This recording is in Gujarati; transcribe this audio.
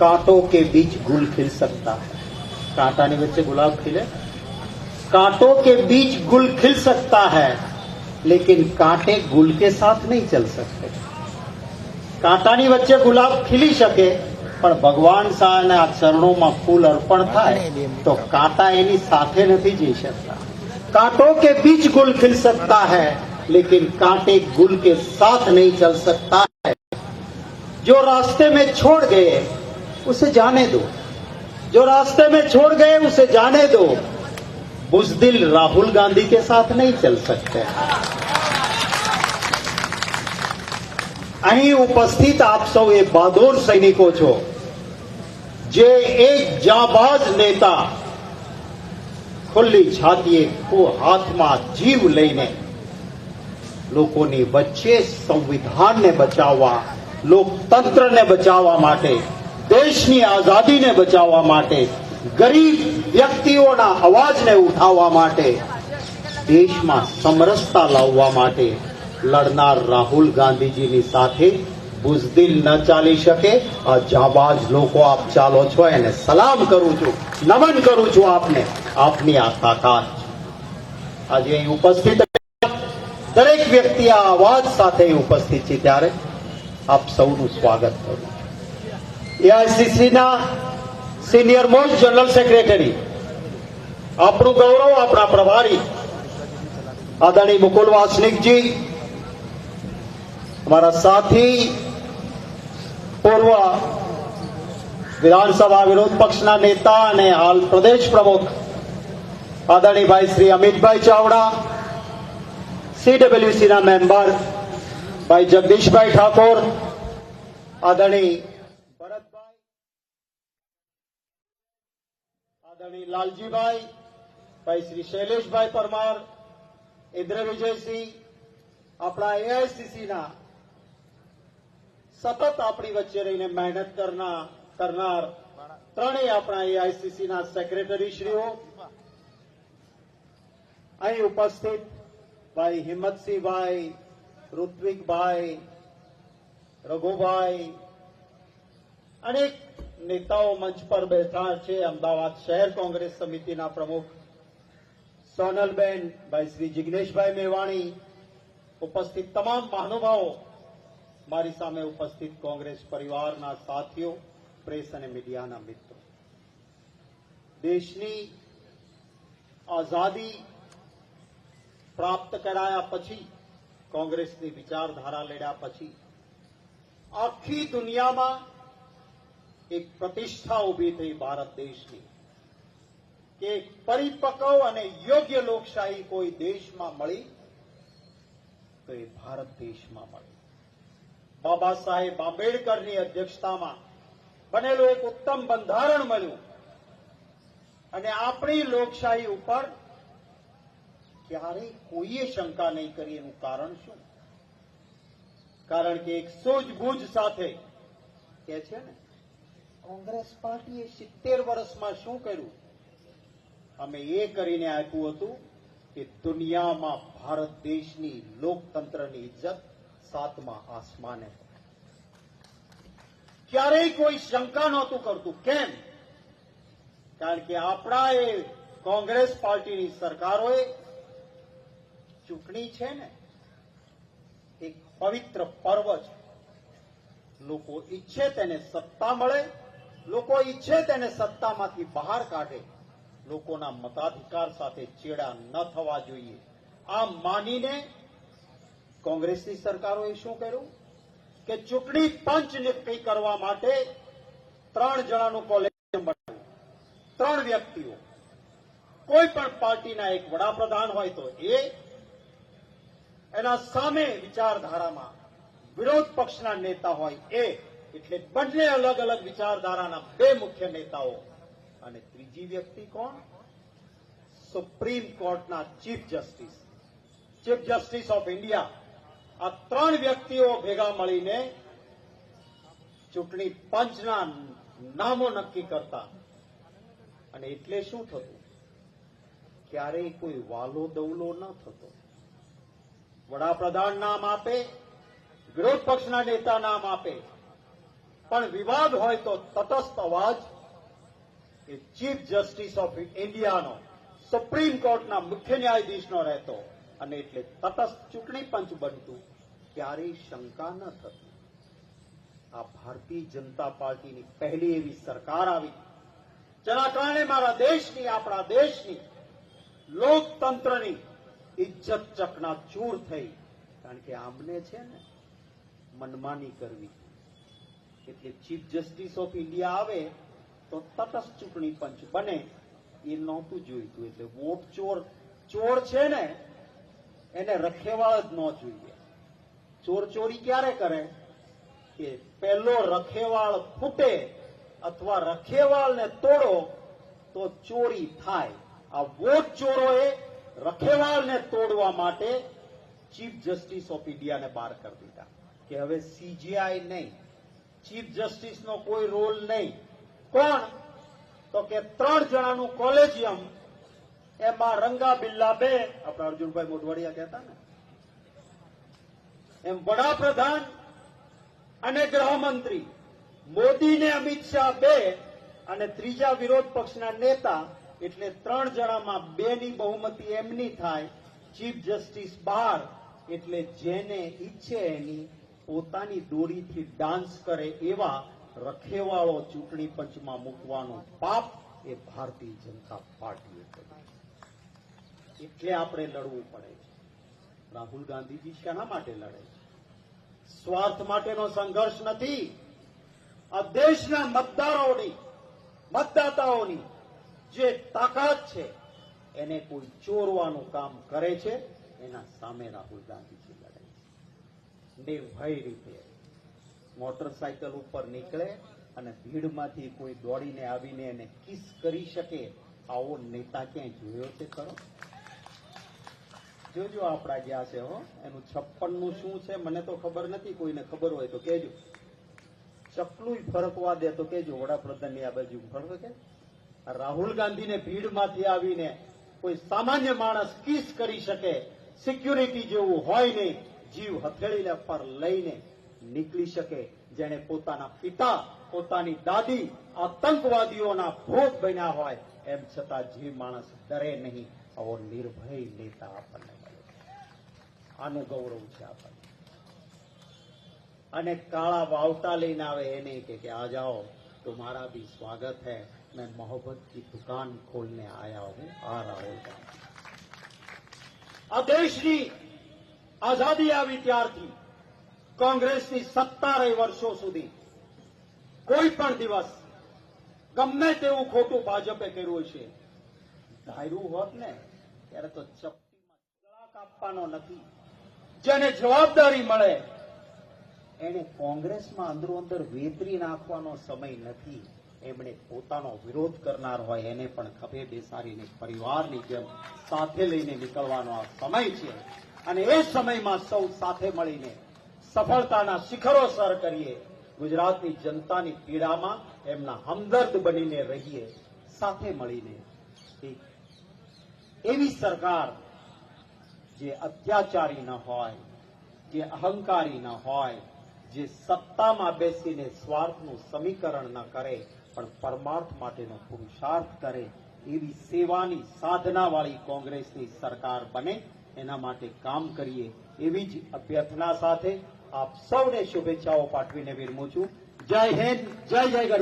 कांटों के बीच गुल खिल सकता है। कांटा नहीं बच्चे, गुलाब खिले। कांटों के बीच गुल खिल सकता है, लेकिन कांटे गुल के साथ नहीं चल सकते। कांटा नहीं बच्चे, गुलाब खिली सके પણ ભગવાન चरणों में फूल अर्पण था तो कांटा एनी साथे नहीं जी सकता। कांटो के बीच गुल खिल सकता है, लेकिन कांटे गुल के साथ नहीं चल सकता है। जो रास्ते में छोड़ गए उसे जाने दो जो रास्ते में छोड़ गए उसे जाने दो बुजदिल राहुल गांधी के साथ नहीं चल सकते અહીં ઉપસ્થિત આપ સૌ એ બહાદુર સૈનિકો છો જે એક જાબાજ નેતા ખુલ્લી છાતીએ ખો હાથમાં જીવ લઈને લોકોની વચ્ચે સંવિધાનને બચાવવા લોકતંત્રને બચાવવા માટે દેશની આઝાદીને બચાવવા માટે, ગરીબ વ્યક્તિઓના અવાજને ઉઠાવવા માટે, દેશમાં સમરસતા લાવવા માટે લડનાર રાહુલ ગાંધીજીની સાથે બુઝદિલ ન ચાલી શકે. આ જાબાજ લોકો આપ ચાલો છો, એને સલામ કરું છું, નમન કરું છું આપને, આપની આ તાકાત. આજે અહીં ઉપસ્થિત દરેક વ્યક્તિ આ અવાજ સાથે ઉપસ્થિત છે ત્યારે આપ સૌનું સ્વાગત કરું. એઆઈસીસીના સિનિયર મોસ્ટ જનરલ સેક્રેટરી. આપણું ગૌરવ, આપણા પ્રભારી, આદરણીય મુકુલ વાસનિકજી, અમારા સાથી, પૂર્વ વિધાનસભા વિરોધ પક્ષના નેતા અને હાલ પ્રદેશ પ્રમુખ આદરણીભાઈ શ્રી અમિતભાઈ ચાવડા સીડબ્લ્યુસીના મેમ્બર ભાઈ જગદીશભાઈ ઠાકોર, આદરણીય આદરણી લાલજીભાઈ, ભાઈ શ્રી શૈલેષભાઈ પરમાર, ઇન્દ્ર વિજયસિંહ, આપણા એઆઈસીસીના સતત આપણી વચ્ચે રહીને મહેનત કરનાર ત્રણેય આપણા એઆઈસીસીના સેક્રેટરીશ્રીઓ. અહીં ઉપસ્થિત ભાઈ હિંમતસિંહભાઈ, ઋત્વિકભાઈ, રઘુભાઈ, અનેક નેતાઓ મંચ પર બેઠા છે. અમદાવાદ શહેર કોંગ્રેસ સમિતિના પ્રમુખ સોનલબેન, ભાઈ શ્રી જિજ્ઞેશભાઈ મેવાણી ઉપસ્થિત તમામ મહાનુભાવો મારી સામે ઉપસ્થિત કોંગ્રેસ પરિવારના સાથીઓ, પ્રેસ અને મીડિયાના મિત્રો. દેશની આઝાદી પ્રાપ્ત કરાયા પછી, કોંગ્રેસની વિચારધારા લેડ્યા પછી, આખી દુનિયામાં એક પ્રતિષ્ઠા ઊભી થઈ ભારત દેશની કે પરિપક્વ અને યોગ્ય લોકશાહી કોઈ દેશમાં મળી તો એ ભારત દેશમાં મળી. બાબા સાહેબ આંબેડકરની અધ્યક્ષતામાં બનેલું એક ઉત્તમ બંધારણ મળ્યું અને આપણી લોકશાહી ઉપર ક્યારેય કોઈએ શંકા નહીં કરી એનું કારણ શું? કારણ કે એક સૂઝબૂઝ સાથે કે છે ને કોંગ્રેસ પાર્ટીએ સિત્તેર વર્ષમાં શું કર્યું? અમે એ કરીને આપ્યું હતું કે દુનિયામાં ભારત દેશની લોકતંત્રની ઇજ્જત સાતમા આસમાને ક્યારેય કોઈ શંકા નહોતું કરતું. કેમ? કારણ કે આપણા એ કોંગ્રેસ પાર્ટીની સરકારોએ ચૂંટણી છે ને, એક પવિત્ર પર્વ છે. લોકો ઈચ્છે તેને સત્તા મળે લોકો ઈચ્છે તેને સત્તામાંથી બહાર કાઢે. લોકોના મતાધિકાર સાથે ચેડા ન થવા જોઈએ. આ માનીને કોંગ્રેસની સરકારોએ શું કર્યું? કે ચૂંટણી પંચ નક્કી કરવા માટે ત્રણ જણાનું કોલેજિયમ બનાવ્યું. ત્રણ વ્યક્તિઓ. કોઈ પણ પાર્ટીના એક વડાપ્રધાન હોય તો એ એના સામે વિચારધારામાં વિરોધ પક્ષના નેતા હોય એ એટલે બંને અલગ અલગ વિચારધારાના બે મુખ્ય નેતાઓ અને ત્રીજી વ્યક્તિ કોણ? સુપ્રીમ કોર્ટના chief justice chief justice of India આ ત્રણ વ્યક્તિઓ ભેગા મળીને ચૂંટણી પંચના નામો નક્કી કરતા. અને એટલે શું થતું? ક્યારેય કોઈ વાલો દવલો ન થતો. વડાપ્રધાન નામ આપે, વિરોધ પક્ષના નેતા નામ આપે. પણ વિવાદ હોય તો તટસ્થ અવાજ એ ચીફ જસ્ટિસ ઓફ ઇન્ડિયાનો, સુપ્રીમ કોર્ટના મુખ્ય ન્યાયાધીશનો રહેતો અને એટલે તટસ્થ ચૂંટણી પંચ બનતું ક્યારેય શંકા ન થતી. આ ભારતીય જનતા પાર્ટીની પહેલી એવી સરકાર આવી. જેના કારણે મારા દેશની, આપણા દેશની, લોકતંત્રની ઇજ્જત ચકના ચૂર થઈ. કારણ કે આમને છે ને મનમાની કરવી. એટલે ચીફ જસ્ટિસ ઓફ ઇન્ડિયા આવે, તો તટસ્થ ચૂંટણી પંચ બને. એ નહોતું જોઈતું, એટલે વોટ ચોર ચોર છે ને, એને રખેવાળ જ ન જોઈએ. ચોર ચોરી ક્યારે કરે? કે પહેલો રખેવાળ ફૂટે અથવા રખેવાળને તોડો, તો ચોરી થાય. આ વોટ ચોરોએ રખેવાળને તોડવા માટે ચીફ જસ્ટિસ ઓફ ઇન્ડિયાને બહાર કરી દીધા. કે હવે સીજીઆઈ નહીં. ચીફ જસ્ટિસનો કોઈ રોલ નહીં. કોણ તો કે ત્રણ જણાનું કોલેજિયમ એમાં રંગા બિલ્લા બે, આપણે અર્જુનભાઈ મોઢવાડિયા કહેતા ને, એમ વડાપ્રધાન અને ગૃહમંત્રી મોદી ને અમિત શાહ બે અને ત્રીજા વિરોધ પક્ષના નેતા, એટલે ત્રણ જણામાં બે ની બહુમતી એમની થાય ચીફ જસ્ટિસ બહાર, એટલે જેને ઈચ્છે એની પોતાની દોરીથી ડાન્સ કરે એવા રખેવાળો ચૂંટણી પંચમાં મૂકવાનું પાપ એ ભારતીય જનતા પાર્ટીએ કર્યું એટલે આપણે લડવું પડે છે. રાહુલ ગાંધીજી શાના માટે લડે છે? સ્વાર્થ માટેનો સંઘર્ષ નથી. આ દેશના મતદારોની, મતદાતાઓની જે તાકાત છે, એને કોઈ ચોરવાનું કામ કરે છે, એના સામે રાહુલ ગાંધીજી. છે નિર્ભય રીતે. મોટરસાયકલ ઉપર નીકળે અને ભીડમાંથી કોઈ દોડીને આવીને એને કિસ કરી શકે, આવો નેતા ક્યાંય જોયો છે ખરો? જોજો આપણા ગયા છે હો, એનું છપ્પનનું શું છે મને તો ખબર નથી, કોઈને ખબર હોય તો કેજો ચકલું ફરકવા દે તો કેજો વડાપ્રધાનની આ બાજુ ફરક કે? રાહુલ ગાંધીને ભીડમાંથી આવીને કોઈ સામાન્ય માણસ કિસ કરી શકે? સિક્યુરિટી જેવું હોય નહીં. જીવ હથેળીને પર લઈને નીકળી શકે જેને પોતાના પિતા પોતાની દાદી આતંકવાદીઓના ભોગ બન્યા હોય એમ છતાં જે માણસ ડરે નહીં આવો નિર્ભય નેતા આપણને મળે છે. આનું ગૌરવ છે આપણને અને કાળા વાવટા લઈને આવે એને કે કે આ જાઓ तुम्हारा भी स्वागत है मैं मोहब्बत की दुकान खोलने आया हूं आ राहुल गांधी આ દેશની આઝાદી આવી ત્યારથી કોંગ્રેસની સત્તા વર્ષો સુધી કોઈ પણ દિવસ ગમે તેવું ખોટું ભાજપે કર્યું છે. ધાર્યું હોત ને, ત્યારે તો ચપટીમાં ગળા કાપવાનો નથી. જેને જવાબદારી મળે એને કોંગ્રેસમાં અંદરો અંદર વેતરી નાખવાનો સમય નથી. એમણે પોતાનો વિરોધ કરનાર હોય, એને પણ ખભે બેસાડીને પરિવારની જેમ સાથે લઈને નીકળવાનો આ સમય છે. અને એ સમયમાં સૌ સાથે મળીને સફળતાના શિખરો સર કરીએ. ગુજરાતની જનતાની પીડામાં એમના હમદર્દ બનીને રહીએ, સાથે મળીને. એવી સરકાર જે અત્યાચારી ન હોય, જે અહંકારી ન હોય, જે સત્તામાં બેસીને સ્વાર્થનું સમીકરણ ન કરે, પણ પરમાર્થ માટેનો પુરુષાર્થ કરે, એવી સેવાની સાધનાવાળી કોંગ્રેસની સરકાર બને. એના માટે કામ કરીએ એવી જ અભ્યર્થના સાથે આપ સૌને શુભેચ્છાઓ પાઠવીને વિરમું છું. જય હિન્દ, જય જય ગરવી